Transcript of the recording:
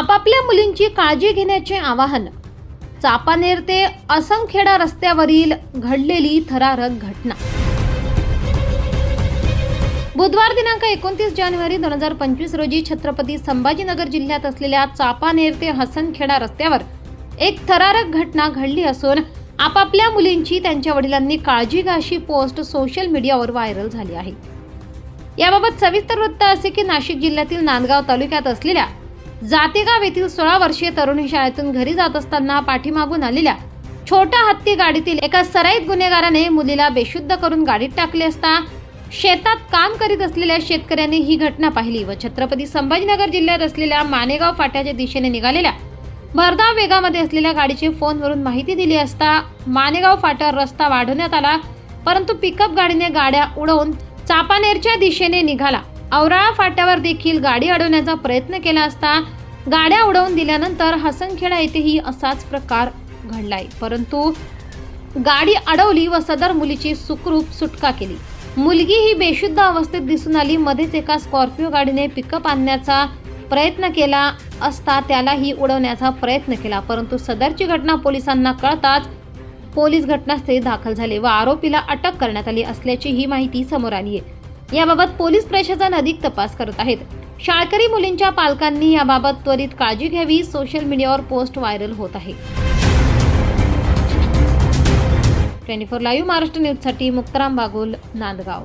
आपापल्या मुलींची काळजी घेण्याचे आवाहन. चापानेर ते असंखेडा रस्त्यावरील घडलेली थरारक घटना. बुधवार दिनांक एकोणतीस जानेवारी दोन हजार पंचवीस रोजी छत्रपती संभाजीनगर जिल्ह्यात असलेल्या चापानेर ते हसनखेडा रस्त्यावर एक थरारक घटना घडली असून आपापल्या मुलींची त्यांच्या वडिलांनी काळजी घाशी पोस्ट सोशल मीडियावर व्हायरल झाली आहे. याबाबत सविस्तर वृत्त असे की नाशिक जिल्ह्यातील नांदगाव तालुक्यात असलेल्या जातेगाव येथील सोळा वर्षीय तरुणी शाळेतून घरी जात असताना पाठीमागून आलेल्या छोट्या हत्ती गाडीतील एका सराईत गुन्हेगाराने मुलीला बेशुद्ध करून गाडीत टाकले असता शेतात काम करीत असलेल्या शेतकऱ्यांनी ही घटना पाहिली व छत्रपती संभाजीनगर जिल्ह्यात असलेल्या मानेगाव फाट्याच्या दिशेने निघालेल्या भरधाव वेगामध्ये असलेल्या गाडीचे फोनवरून माहिती दिली असता मानेगाव फाट्यावर रस्ता वाढवण्यात आला परंतु पिकअप गाडीने गाड्या उडवून चापानेरच्या दिशेने निघाला. औराळा फाट्यावर देखील गाडी अडवण्याचा प्रयत्न केला असता गाड्या उडवून दिल्यानंतर हसनखेडा येथेही असाच प्रकार घडलाय. परंतु गाडी अडवली व सदर मुलीची सुखरूप सुटका केली. मुलगी ही बेशुद्ध अवस्थेत दिसून आली. मध्येच एका स्कॉर्पिओ गाडीने पिकअप आणण्याचा प्रयत्न केला असता त्यालाही उडवण्याचा प्रयत्न केला. परंतु सदरची घटना पोलिसांना कळताच पोलीस घटनास्थळी दाखल झाले व आरोपीला अटक करण्यात आली असल्याची ही माहिती समोर आली आहे याबाबत पोलीस प्रशासन अधिक तपास करत आहेत. शाळकरी मुलींच्या पालकांनी याबाबत त्वरित काळजी घ्यावी सोशल मीडियावर पोस्ट व्हायरल होत आहे. ट्वेंटी फोर लाईव्ह महाराष्ट्र न्यूजसाठी मुक्ताराम बागुल नांदगाव.